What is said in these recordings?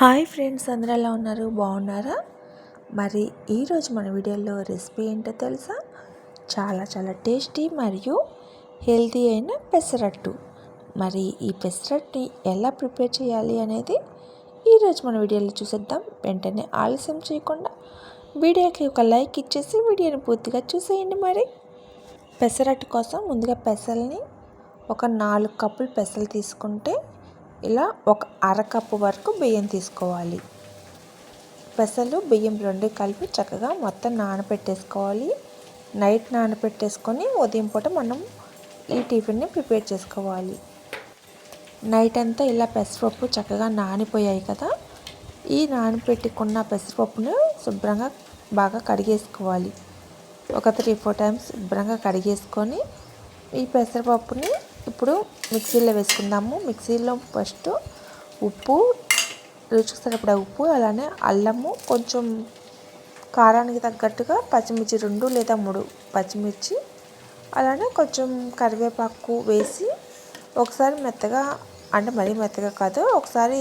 Hi friends అందరూ ఎలా ఉన్నారు? బాగున్నారా? మరి ఈరోజు మన వీడియోలో రెసిపీ ఏంటో తెలుసా? చాలా చాలా టేస్టీ మరియు హెల్తీ అయిన పెసరట్టు. మరి ఈ పెసరట్టుని ఎలా ప్రిపేర్ చేయాలి అనేది ఈరోజు మన వీడియోలో చూసేద్దాం. వెంటనే ఆలస్యం చేయకుండా వీడియోకి ఒక లైక్ ఇచ్చేసి వీడియోని పూర్తిగా చూసేయండి మరి. పెసరట్టు కోసం ముందుగా పెసల్ని ఒక నాలుగు కప్పులు పెసలు తీసుకుంటే ఇలా ఒక అరకప్పు వరకు బియ్యం తీసుకోవాలి. పెసలు బియ్యం రెండు కలిపి చక్కగా మొత్తం నానబెట్టేసుకోవాలి. నైట్ నానబెట్టేసుకొని ఉదయం పూట మనం ఈ టిఫిన్ని ప్రిపేర్ చేసుకోవాలి. నైట్ అంతా ఇలా పెసరపప్పు చక్కగా నానిపోయాయి కదా. ఈ నానబెట్టుకున్న పెసరపప్పును శుభ్రంగా బాగా కడిగేసుకోవాలి. ఒక త్రీ ఫోర్ టైమ్స్ శుభ్రంగా కడిగేసుకొని ఈ పెసరపప్పుని ఇప్పుడు మిక్సీలో వేసుకుందాము. మిక్సీలో ఫస్ట్ ఉప్పు రుచికి సరిపడా ఉప్పు అలానే అల్లము కొంచెం కారానికి తగ్గట్టుగా పచ్చిమిర్చి రెండు లేదా మూడు పచ్చిమిర్చి అలానే కొంచెం కరివేపాకు వేసి ఒకసారి మెత్తగా అంటే మరీ మెత్తగా కాదు ఒకసారి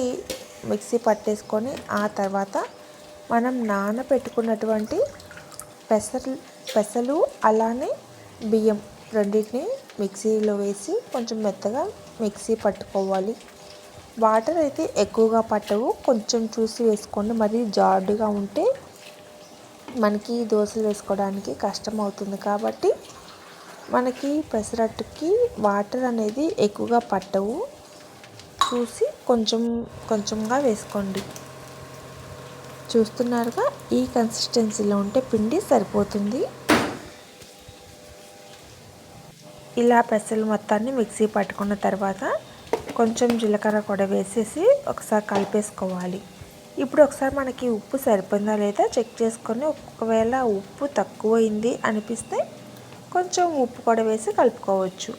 మిక్సీ పట్టేసుకొని ఆ తర్వాత మనం నానబెట్టుకున్నటువంటి పెసలు పెసలు అలానే బియ్యం రెండింటిని మిక్సీలో వేసి కొంచెం మెత్తగా మిక్సీ పట్టుకోవాలి. వాటర్ అయితే ఎక్కువగా పట్టవు. కొంచెం చూసి వేసుకోండి. మరి జాడుగా ఉంటే మనకి దోశలు వేసుకోవడానికి కష్టం అవుతుంది. కాబట్టి మనకి పెసరట్టుకి వాటర్ అనేది ఎక్కువగా పట్టవు. చూసి కొంచెం కొంచెంగా వేసుకోండి. చూస్తున్నారుగా? ఈ కన్సిస్టెన్సీలో ఉంటే పిండి సరిపోతుంది. ఇలా పెసలు మొత్తాన్ని మిక్సీ పట్టుకున్న తర్వాత కొంచెం జీలకర్ర కూడా వేసేసి ఒకసారి కలిపేసుకోవాలి. ఇప్పుడు ఒకసారి మనకి ఉప్పు సరిపోయిందా లేదా చెక్ చేసుకొని ఒకవేళ ఉప్పు తక్కువైంది అనిపిస్తే కొంచెం ఉప్పు కూడా వేసి కలుపుకోవచ్చు.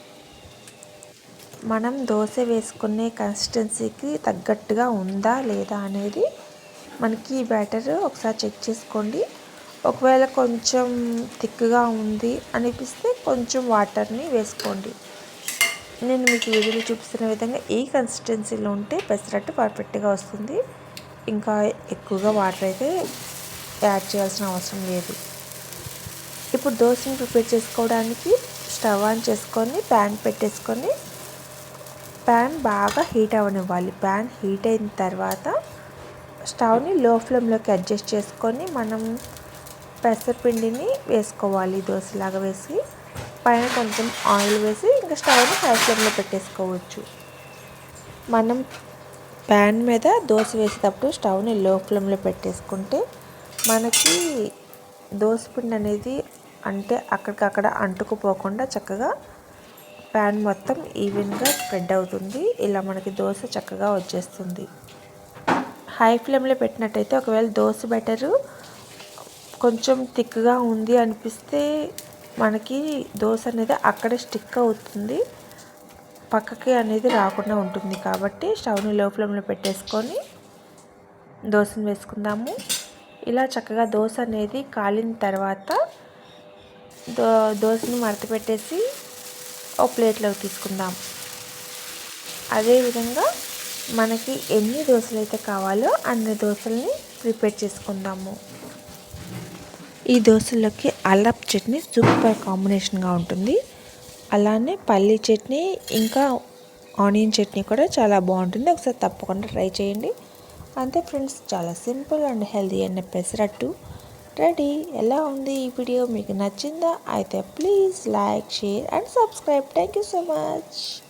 మనం దోశ వేసుకునే కన్సిస్టెన్సీకి తగ్గట్టుగా ఉందా లేదా అనేది మనకి బ్యాటర్ ఒకసారి చెక్ చేసుకోండి. ఒకవేళ కొంచెం థిక్గా ఉంది అనిపిస్తే కొంచెం వాటర్ని వేసుకోండి. నేను మీకు వీడియోలో చూపిస్తున్న విధంగా ఈ కన్సిస్టెన్సీలో ఉంటే పెసరట్టు పర్ఫెక్ట్గా వస్తుంది. ఇంకా ఎక్కువగా వాటర్ అయితే యాడ్ చేయాల్సిన అవసరం లేదు. ఇప్పుడు దోశని ప్రిపేర్ చేసుకోవడానికి స్టవ్ ఆన్ చేసుకొని ప్యాన్ పెట్టేసుకొని ప్యాన్ బాగా హీట్ అవ్వనివ్వాలి. ప్యాన్ హీట్ అయిన తర్వాత స్టవ్ని లో ఫ్లేమ్లోకి అడ్జస్ట్ చేసుకొని మనం పెసరపిండిని వేసుకోవాలి దోశలాగా వేసి. పైన కొంచెం ఆయిల్ వేసి ఇంకా స్టవ్ని హై ఫ్లేమ్లో పెట్టేసుకోవచ్చు. మనం ప్యాన్ మీద దోశ వేసేటప్పుడు స్టవ్ని లో ఫ్లేమ్లో పెట్టేసుకుంటే మనకి దోశ పిండి అనేది అంటే అక్కడికక్కడ అంటుకుపోకుండా చక్కగా ప్యాన్ మొత్తం ఈవెన్గా స్ప్రెడ్ అవుతుంది. ఇలా మనకి దోశ చక్కగా వచ్చేస్తుంది. హై ఫ్లేమ్లో పెట్టినట్టయితే ఒకవేళ దోశ బెటరు కొంచెం థిక్గా ఉంది అనిపిస్తే మనకి దోశ అనేది అక్కడే స్టిక్ అవుతుంది. పక్కకి అనేది రాకుండా ఉంటుంది కాబట్టి స్టవ్ని లో ఫ్లేమ్లో పెట్టేసుకొని దోశను వేసుకుందాము. ఇలా చక్కగా దోశ అనేది కాలిన తర్వాత దో దోశని మడత పెట్టేసి ఒక ప్లేట్లోకి తీసుకుందాం. అదేవిధంగా మనకి ఎన్ని దోశలు అయితే కావాలో అన్ని దోశల్ని ప్రిపేర్ చేసుకుందాము. ఈ దోశలోకి అల్లప్ చట్నీ సూపర్ కాంబినేషన్గా ఉంటుంది. అలానే పల్లీ చట్నీ ఇంకా ఆనియన్ చట్నీ కూడా చాలా బాగుంటుంది. ఒకసారి తప్పకుండా ట్రై చేయండి. అంతే ఫ్రెండ్స్ చాలా simple and healthy and pesarattu ready. ఎలా ఉంది ఈ వీడియో? మీకు నచ్చిందా? అయితే please like share and subscribe. Thank you so much.